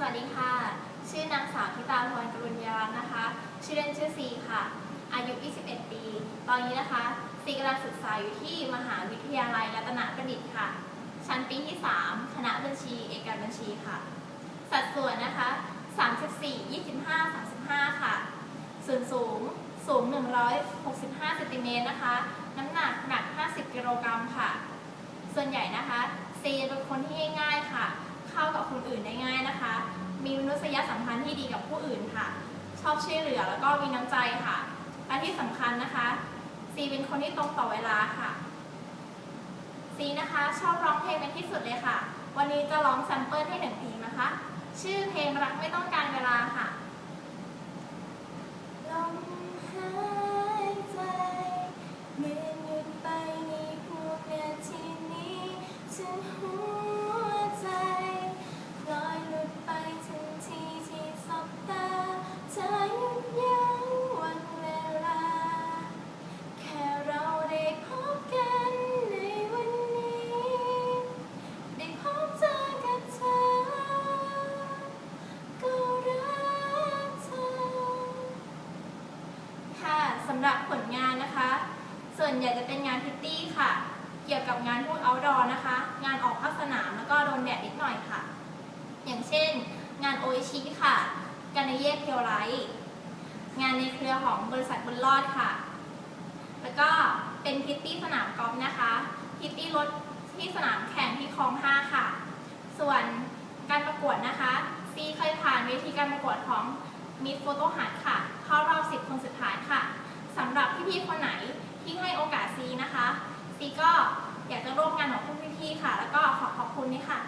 สวัสดีค่ะ ชื่อนางสาวธิตาพรกรุณยารัตน์นะคะ ชื่อเล่นชื่อซีค่ะ อายุ 21 ปี ตอนนี้นะคะซีกำลังศึกษาอยู่ที่มหาวิทยาลัยรัตนประดิษฐ์ค่ะ ชั้นปีที่ 3 คณะบัญชี เอกการบัญชีค่ะ สัดส่วนนะคะ 34 25 35 ค่ะ ส่วนสูงสูง 165เซนติเมตรนะคะ น้ำหนักหนัก 50 กิโลกรัมค่ะ ส่วนใหญ่นะคะซีเป็นคนที่ง่ายๆค่ะ เข้ากับคนอื่นได้ง่ายนะคะ มีมนุษยสัมพันธ์ที่ดีกับผู้อื่นค่ะ ชอบช่วยเหลือแล้วก็มีน้ำใจค่ะ และที่สำคัญนะคะซีเป็นคนที่ตรงต่อเวลาค่ะซีนะคะชอบร้องเพลงเป็นที่สุดเลยค่ะ วันนี้จะร้องแซมเปิลให้หนึ่งเพลงนะคะ ชื่อเพลงรักไม่ต้องการเวลาค่ะลมหายใจเหมือนหยุดไปในหัวนาทีนี้ถึงหัว สำหรับผลงานนะคะ ส่วนใหญ่จะเป็นงานพิตตี้ค่ะ เกี่ยวกับงานพวก outdoor นะคะ งานออกภาคสนามแล้วก็โดนแดดนิดหน่อยค่ะ อย่างเช่น งานโออิชิค่ะการในเย่เพียวไลท์งานในเครือของบริษัทบุญรอดค่ะ แล้วก็เป็นพิตตี้สนามกอล์ฟนะคะ พิตตี้รถที่สนามแข่งที่คลองห้าค่ะ ส่วนการประกวดนะคะซีเคยผ่านเวทีการประกวดของมิสโฟโต้ฮัทค่ะ เข้ารอบ 10 คนสุดท้ายค่ะ พี่ๆคนไหนที่ให้โอกาสซีนะคะซีก็อยากจะร่วมงานกับพวกพี่ๆค่ะ แล้วก็ขอขอบคุณนี่ค่ะ